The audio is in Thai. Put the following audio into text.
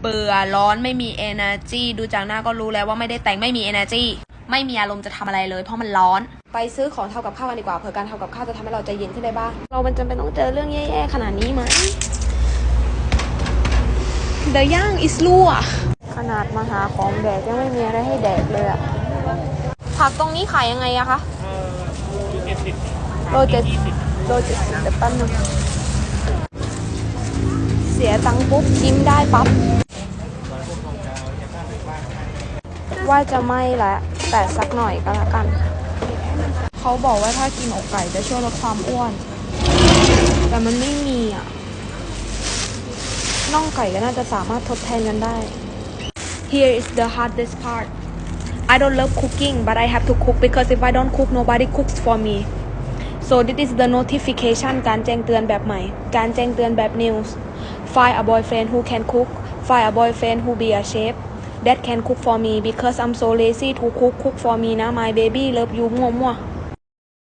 เบื่อร้อนไม่มี energy ดูจากหน้าก็รู้แล้วว่าไม่ได้แต่งไม่มี energy ไม่มีอารมณ์จะทำอะไรเลย เพราะมันร้อน ไปซื้อของทำกับข้าวกันดีกว่าเผื่อการทำกับข้าวจะทำให้เราใจเย็นขึ้นได้บ้าง เรามันจำเป็นต้องเจอเรื่องแย่ๆขนาดนี้ไหม The young is รั่วขนาดมาหาของแดกยังไม่มีอะไรให้แดกเลยอะผักตรงนี้ขายยังไงอะคะโลเจ็ดโลเจ็ดสิบเดี๋ยวแป๊บนึงเสียตังค์ปุ๊บยิ้มได้ปั๊บ ว่าจะไม่ละแต่สักหน่อยก็แล้วกัน เขาบอกว่าถ้ากินอกไก่จะช่วยลดความอ้วน แต่มันไม่มีอะน่องไก่ก็น่าจะสามารถทดแทนกันได้ Here is the hardest part I don't love cooking but I have to cook because if I don't cook nobody cooks for me so this is the notification การแจ้งเตือนแบบใหม่ การแจ้งเตือนแบบ news find a boyfriend who can cook find a boyfriend who be a chef that can cook for me because I'm so lazy to cook. Cook for me now, my baby. Love you more, more.